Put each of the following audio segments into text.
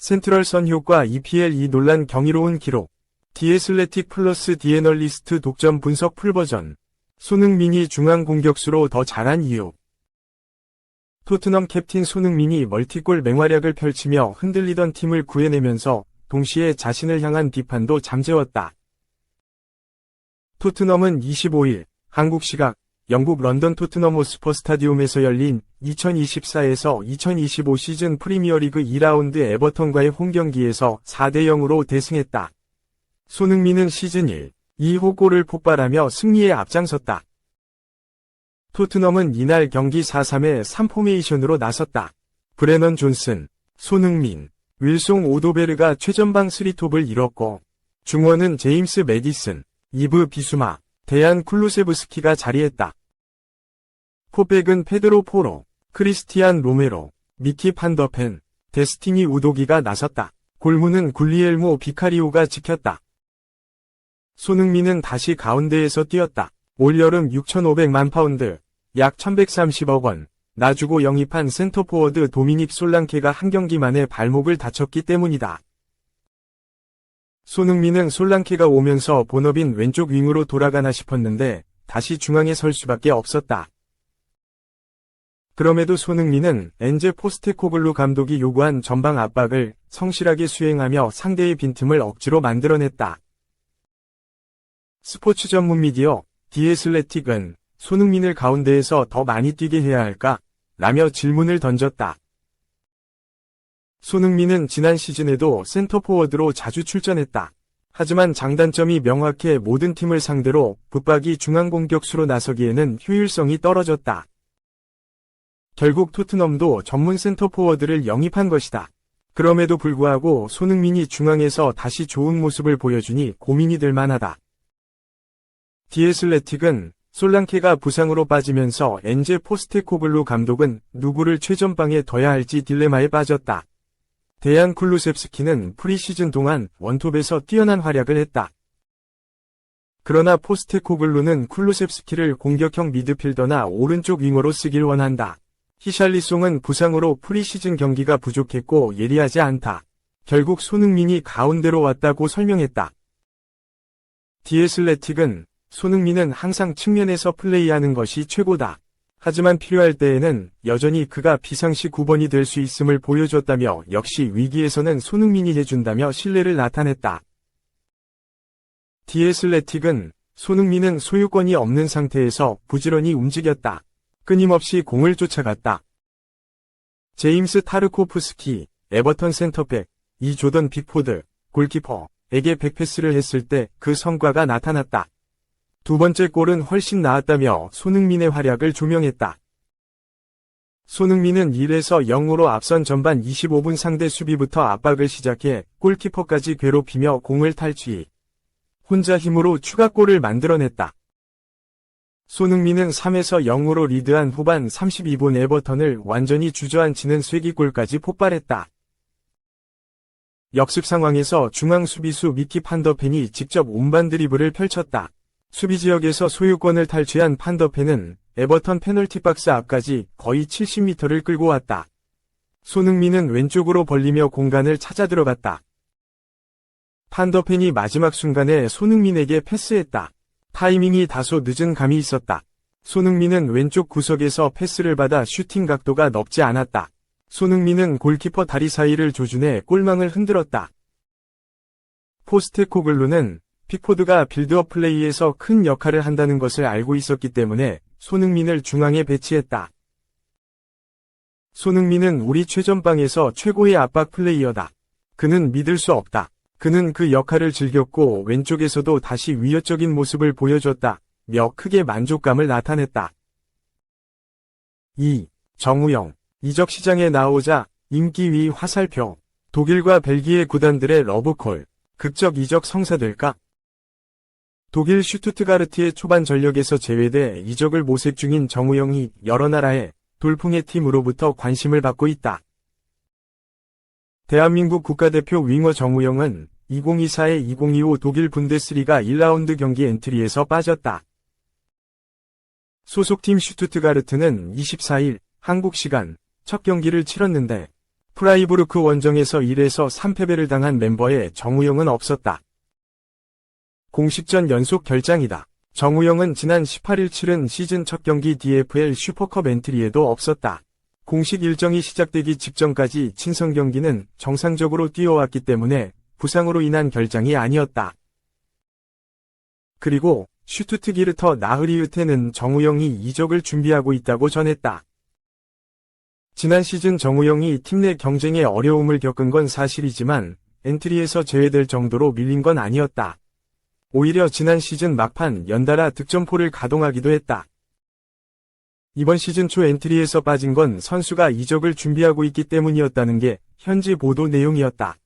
센트럴선 효과 EPL 2 논란 경이로운 기록. 디에슬레틱 플러스 디애널리스트 독점 분석 풀버전. 손흥민이 중앙 공격수로 더 잘한 이유. 토트넘 캡틴 손흥민이 멀티골 맹활약을 펼치며 흔들리던 팀을 구해내면서 동시에 자신을 향한 비판도 잠재웠다. 토트넘은 25일 한국 시각 영국 런던 토트넘 호스퍼 스타디움에서 열린 2024에서 2025 시즌 프리미어리그 2라운드 에버턴과의 홈경기에서 4대 0으로 대승했다. 손흥민은 시즌 1, 2호 골을 폭발하며 승리에 앞장섰다. 토트넘은 이날 경기 4-3의 3포메이션으로 나섰다. 브레넌 존슨, 손흥민, 윌송 오도베르가 최전방 3톱을 이뤘고 중원은 제임스 메디슨, 이브 비수마, 대안 쿨루세브스키가 자리했다. 포백은 페드로 포로, 크리스티안 로메로, 미키 판더펜, 데스티니 우도기가 나섰다. 골문은 굴리엘모 비카리오가 지켰다. 손흥민은 다시 가운데에서 뛰었다. 올여름 6,500만 파운드, 약 1,130억 원, 나주고 영입한 센터포워드 도미닉 솔랑케가 한 경기 만에 발목을 다쳤기 때문이다. 손흥민은 솔랑케가 오면서 본업인 왼쪽 윙으로 돌아가나 싶었는데 다시 중앙에 설 수밖에 없었다. 그럼에도 손흥민은 엔제 포스테코글루 감독이 요구한 전방 압박을 성실하게 수행하며 상대의 빈틈을 억지로 만들어냈다. 스포츠 전문 미디어 디에슬레틱은 손흥민을 가운데에서 더 많이 뛰게 해야 할까? 라며 질문을 던졌다. 손흥민은 지난 시즌에도 센터포워드로 자주 출전했다. 하지만 장단점이 명확해 모든 팀을 상대로 붙박이 중앙 공격수로 나서기에는 효율성이 떨어졌다. 결국 토트넘도 전문 센터 포워드를 영입한 것이다. 그럼에도 불구하고 손흥민이 중앙에서 다시 좋은 모습을 보여주니 고민이 될 만하다. 디에슬레틱은 솔랑케가 부상으로 빠지면서 엔제 포스테코글루 감독은 누구를 최전방에 둬야 할지 딜레마에 빠졌다. 대안 쿨루셉스키는 프리시즌 동안 원톱에서 뛰어난 활약을 했다. 그러나 포스테코글루는 쿨루셉스키를 공격형 미드필더나 오른쪽 윙어로 쓰길 원한다. 히샬리송은 부상으로 프리시즌 경기가 부족했고 예리하지 않다. 결국 손흥민이 가운데로 왔다고 설명했다. 디에슬레틱은 손흥민은 항상 측면에서 플레이하는 것이 최고다. 하지만 필요할 때에는 여전히 그가 비상시 9번이 될 수 있음을 보여줬다며 역시 위기에서는 손흥민이 해준다며 신뢰를 나타냈다. 디에슬레틱은 손흥민은 소유권이 없는 상태에서 부지런히 움직였다. 끊임없이 공을 쫓아갔다. 제임스 타르코프스키, 에버턴 센터백, 이 조던 빅포드, 골키퍼에게 백패스를 했을 때 그 성과가 나타났다. 두 번째 골은 훨씬 나았다며 손흥민의 활약을 조명했다. 손흥민은 1에서 0으로 앞선 전반 25분 상대 수비부터 압박을 시작해 골키퍼까지 괴롭히며 공을 탈취. 혼자 힘으로 추가골을 만들어냈다. 손흥민은 3에서 0으로 리드한 후반 32분 에버턴을 완전히 주저앉히는 쐐기골까지 폭발했다. 역습 상황에서 중앙 수비수 미키 판더펜이 직접 운반 드리블을 펼쳤다. 수비 지역에서 소유권을 탈취한 판더펜은 에버턴 페널티 박스 앞까지 거의 70m를 끌고 왔다. 손흥민은 왼쪽으로 벌리며 공간을 찾아 들어갔다. 판더펜이 마지막 순간에 손흥민에게 패스했다. 타이밍이 다소 늦은 감이 있었다. 손흥민은 왼쪽 구석에서 패스를 받아 슈팅 각도가 넓지 않았다. 손흥민은 골키퍼 다리 사이를 조준해 골망을 흔들었다. 포스테코글루는 픽포드가 빌드업 플레이에서 큰 역할을 한다는 것을 알고 있었기 때문에 손흥민을 중앙에 배치했다. 손흥민은 우리 최전방에서 최고의 압박 플레이어다. 그는 믿을 수 없다. 그는 그 역할을 즐겼고 왼쪽에서도 다시 위협적인 모습을 보여줬다. 며 크게 만족감을 나타냈다. 2. 정우영. 이적 시장에 나오자 인기 위 화살표. 독일과 벨기에 구단들의 러브콜. 극적 이적 성사될까? 독일 슈투트가르트의 초반 전력에서 제외돼 이적을 모색 중인 정우영이 여러 나라의 돌풍의 팀으로부터 관심을 받고 있다. 대한민국 국가대표 윙어 정우영은 2024-2025 독일 분데스리가 1라운드 경기 엔트리에서 빠졌다. 소속팀 슈투트가르트는 24일 한국 시간 첫 경기를 치렀는데 프라이부르크 원정에서 1에서 3패배를 당한 멤버에 정우영은 없었다. 공식전 연속 결장이다. 정우영은 지난 18일 치른 시즌 첫 경기 DFL 슈퍼컵 엔트리에도 없었다. 공식 일정이 시작되기 직전까지 친선 경기는 정상적으로 뛰어왔기 때문에 부상으로 인한 결장이 아니었다. 그리고 슈투트기르터 나흐리우테는 정우영이 이적을 준비하고 있다고 전했다. 지난 시즌 정우영이 팀 내 경쟁에 어려움을 겪은 건 사실이지만 엔트리에서 제외될 정도로 밀린 건 아니었다. 오히려 지난 시즌 막판 연달아 득점포를 가동하기도 했다. 이번 시즌 초 엔트리에서 빠진 건 선수가 이적을 준비하고 있기 때문이었다는 게 현지 보도 내용이었다.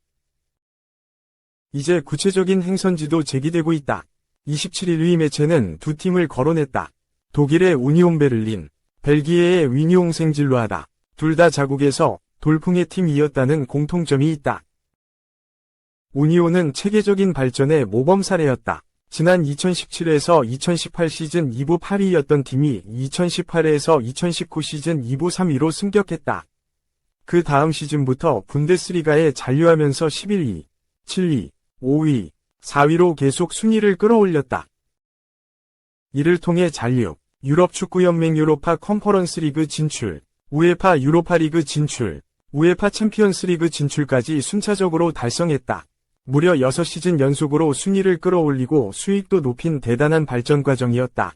이제 구체적인 행선지도 제기되고 있다. 27일 위 매체는 두 팀을 거론했다. 독일의 우니온 베를린, 벨기에의 위니옹 생질로하다. 둘 다 자국에서 돌풍의 팀이었다는 공통점이 있다. 우니온은 체계적인 발전의 모범 사례였다. 지난 2017에서 2018 시즌 2부 8위였던 팀이 2018에서 2019 시즌 2부 3위로 승격했다. 그 다음 시즌부터 분데스리가에 잔류하면서 11위, 7위, 5위, 4위로 계속 순위를 끌어올렸다. 이를 통해 잔류, 유럽 축구연맹 유로파 컨퍼런스 리그 진출, 우에파 유로파 리그 진출, 우에파 챔피언스 리그 진출까지 순차적으로 달성했다. 무려 6시즌 연속으로 순위를 끌어올리고 수익도 높인 대단한 발전 과정이었다.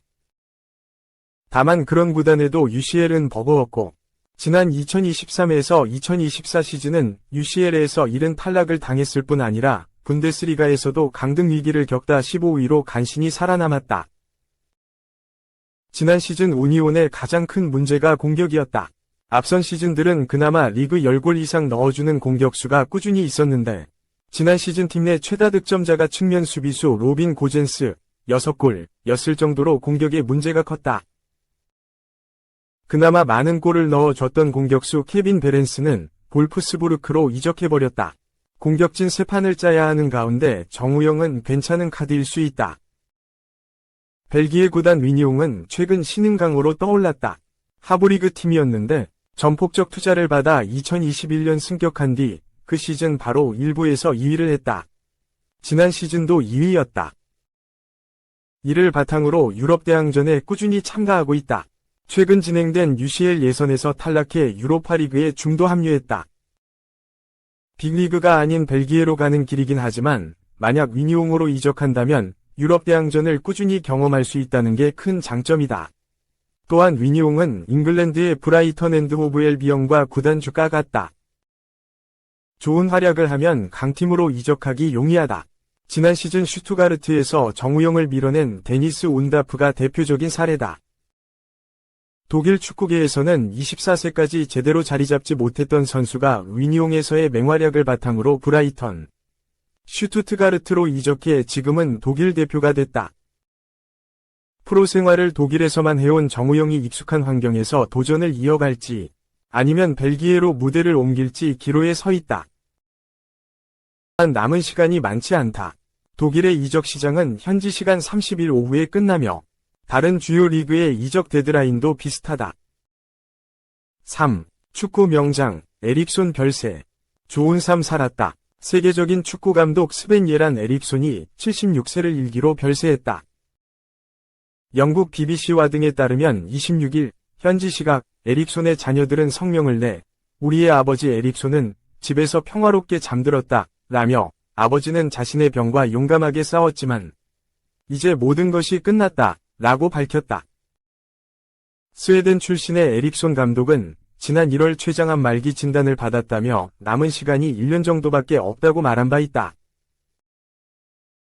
다만 그런 구단에도 UCL은 버거웠고, 지난 2023에서 2024 시즌은 UCL에서 이른 탈락을 당했을 뿐 아니라 분데스리가에서도 강등 위기를 겪다 15위로 간신히 살아남았다. 지난 시즌 우니온의 가장 큰 문제가 공격이었다. 앞선 시즌들은 그나마 리그 10골 이상 넣어주는 공격수가 꾸준히 있었는데 지난 시즌 팀 내 최다 득점자가 측면 수비수 로빈 고젠스 6골 였을 정도로 공격에 문제가 컸다. 그나마 많은 골을 넣어줬던 공격수 케빈 베렌스는 볼프스부르크로 이적해버렸다. 공격진 세 판을 짜야 하는 가운데 정우영은 괜찮은 카드일 수 있다. 벨기에 구단 위니옹은 최근 신흥강으로 떠올랐다. 하브리그 팀이었는데 전폭적 투자를 받아 2021년 승격한 뒤 그 시즌 바로 1부에서 2위를 했다. 지난 시즌도 2위였다. 이를 바탕으로 유럽 대항전에 꾸준히 참가하고 있다. 최근 진행된 UCL 예선에서 탈락해 유로파리그에 중도 합류했다. 빅리그가 아닌 벨기에로 가는 길이긴 하지만 만약 위니옹으로 이적한다면 유럽 대항전을 꾸준히 경험할 수 있다는 게 큰 장점이다. 또한 위니옹은 잉글랜드의 브라이턴 앤드 호브 엘비언과 구단 주가 같다. 좋은 활약을 하면 강팀으로 이적하기 용이하다. 지난 시즌 슈투가르트에서 정우영을 밀어낸 데니스 온다프가 대표적인 사례다. 독일 축구계에서는 24세까지 제대로 자리 잡지 못했던 선수가 위니옹에서의 맹활약을 바탕으로 브라이턴, 슈투트가르트로 이적해 지금은 독일 대표가 됐다. 프로 생활을 독일에서만 해온 정우영이 익숙한 환경에서 도전을 이어갈지 아니면 벨기에로 무대를 옮길지 기로에 서 있다. 남은 시간이 많지 않다. 독일의 이적 시장은 현지 시간 30일 오후에 끝나며 다른 주요 리그의 이적 데드라인도 비슷하다. 3. 축구 명장 에릭손 별세 좋은 삶 살았다. 세계적인 축구 감독 스벤 예란 에릭손이 76세를 일기로 별세했다. 영국 BBC와 등에 따르면 26일 현지 시각 에릭손의 자녀들은 성명을 내 우리의 아버지 에릭손은 집에서 평화롭게 잠들었다 라며 아버지는 자신의 병과 용감하게 싸웠지만 이제 모든 것이 끝났다 라고 밝혔다. 스웨덴 출신의 에릭손 감독은 지난 1월 췌장암 말기 진단을 받았다며 남은 시간이 1년 정도밖에 없다고 말한 바 있다.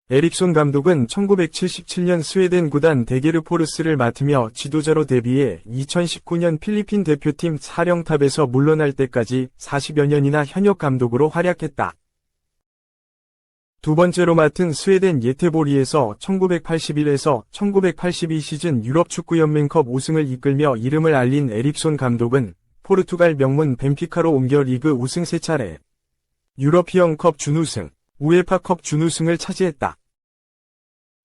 에릭손 감독은 1977년 스웨덴 구단 데게르 포르스를 맡으며 지도자로 데뷔해 2019년 필리핀 대표팀 사령탑에서 물러날 때까지 40여 년이나 현역 감독으로 활약했다. 두 번째로 맡은 스웨덴 예테보리에서 1981에서 1982 시즌 유럽 축구연맹컵 우승을 이끌며 이름을 알린 에릭손 감독은 포르투갈 명문 벤피카로 옮겨 리그 우승 3차례, 유러피언컵 준우승, 우에파컵 준우승을 차지했다.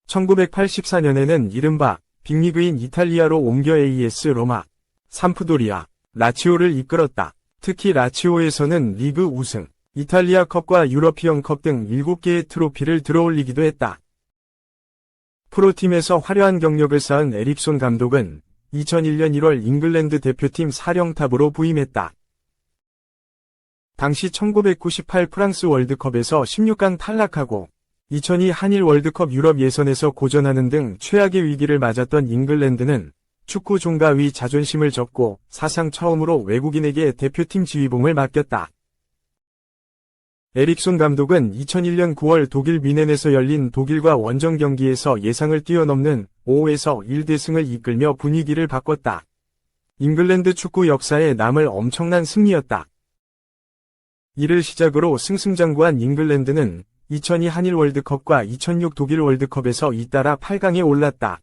1984년에는 이른바 빅리그인 이탈리아로 옮겨 AS 로마, 삼프도리아, 라치오를 이끌었다. 특히 라치오에서는 리그 우승, 이탈리아 컵과 유러피언 컵 등 7개의 트로피를 들어올리기도 했다. 프로팀에서 화려한 경력을 쌓은 에릭손 감독은 2001년 1월 잉글랜드 대표팀 사령탑으로 부임했다. 당시 1998 프랑스 월드컵에서 16강 탈락하고 2002 한일 월드컵 유럽 예선에서 고전하는 등 최악의 위기를 맞았던 잉글랜드는 축구 종가 위 자존심을 접고 사상 처음으로 외국인에게 대표팀 지휘봉을 맡겼다. 에릭손 감독은 2001년 9월 독일 미넨에서 열린 독일과 원정 경기에서 예상을 뛰어넘는 5에서 1대승을 이끌며 분위기를 바꿨다. 잉글랜드 축구 역사에 남을 엄청난 승리였다. 이를 시작으로 승승장구한 잉글랜드는 2002 한일 월드컵과 2006 독일 월드컵에서 잇따라 8강에 올랐다.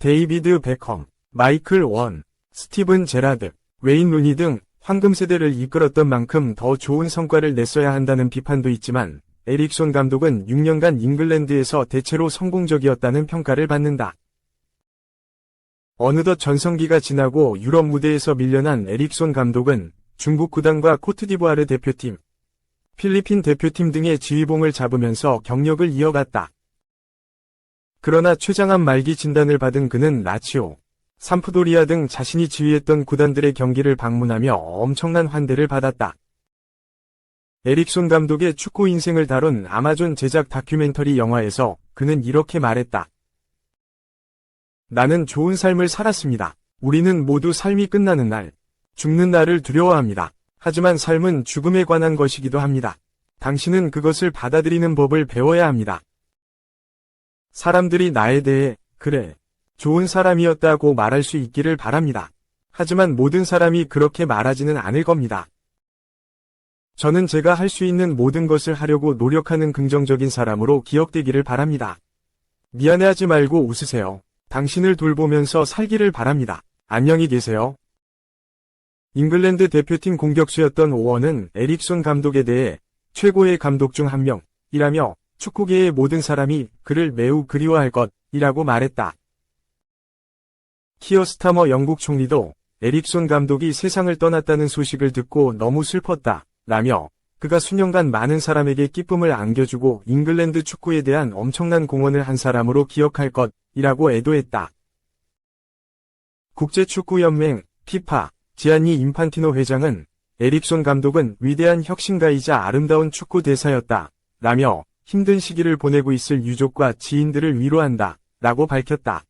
데이비드 베컴, 마이클 원, 스티븐 제라드, 웨인 루니 등 황금 세대를 이끌었던 만큼 더 좋은 성과를 냈어야 한다는 비판도 있지만 에릭손 감독은 6년간 잉글랜드에서 대체로 성공적이었다는 평가를 받는다. 어느덧 전성기가 지나고 유럽 무대에서 밀려난 에릭손 감독은 중국 구단과 코트디부아르 대표팀, 필리핀 대표팀 등의 지휘봉을 잡으면서 경력을 이어갔다. 그러나 최장암 말기 진단을 받은 그는 라치오, 삼프도리아 등 자신이 지휘했던 구단들의 경기를 방문하며 엄청난 환대를 받았다. 에릭손 감독의 축구 인생을 다룬 아마존 제작 다큐멘터리 영화에서 그는 이렇게 말했다. 나는 좋은 삶을 살았습니다. 우리는 모두 삶이 끝나는 날, 죽는 날을 두려워합니다. 하지만 삶은 죽음에 관한 것이기도 합니다. 당신은 그것을 받아들이는 법을 배워야 합니다. 사람들이 나에 대해, 그래, 좋은 사람이었다고 말할 수 있기를 바랍니다. 하지만 모든 사람이 그렇게 말하지는 않을 겁니다. 저는 제가 할 수 있는 모든 것을 하려고 노력하는 긍정적인 사람으로 기억되기를 바랍니다. 미안해하지 말고 웃으세요. 당신을 돌보면서 살기를 바랍니다. 안녕히 계세요. 잉글랜드 대표팀 공격수였던 오원은 에릭손 감독에 대해 최고의 감독 중 한 명이라며 축구계의 모든 사람이 그를 매우 그리워할 것이라고 말했다. 키어 스타머 영국 총리도 에릭손 감독이 세상을 떠났다는 소식을 듣고 너무 슬펐다. 라며 그가 수년간 많은 사람에게 기쁨을 안겨주고 잉글랜드 축구에 대한 엄청난 공헌을 한 사람으로 기억할 것이라고 애도했다. 국제축구연맹 피파 지안니 인판티노 회장은 에릭손 감독은 위대한 혁신가이자 아름다운 축구 대사였다. 라며 힘든 시기를 보내고 있을 유족과 지인들을 위로한다. 라고 밝혔다.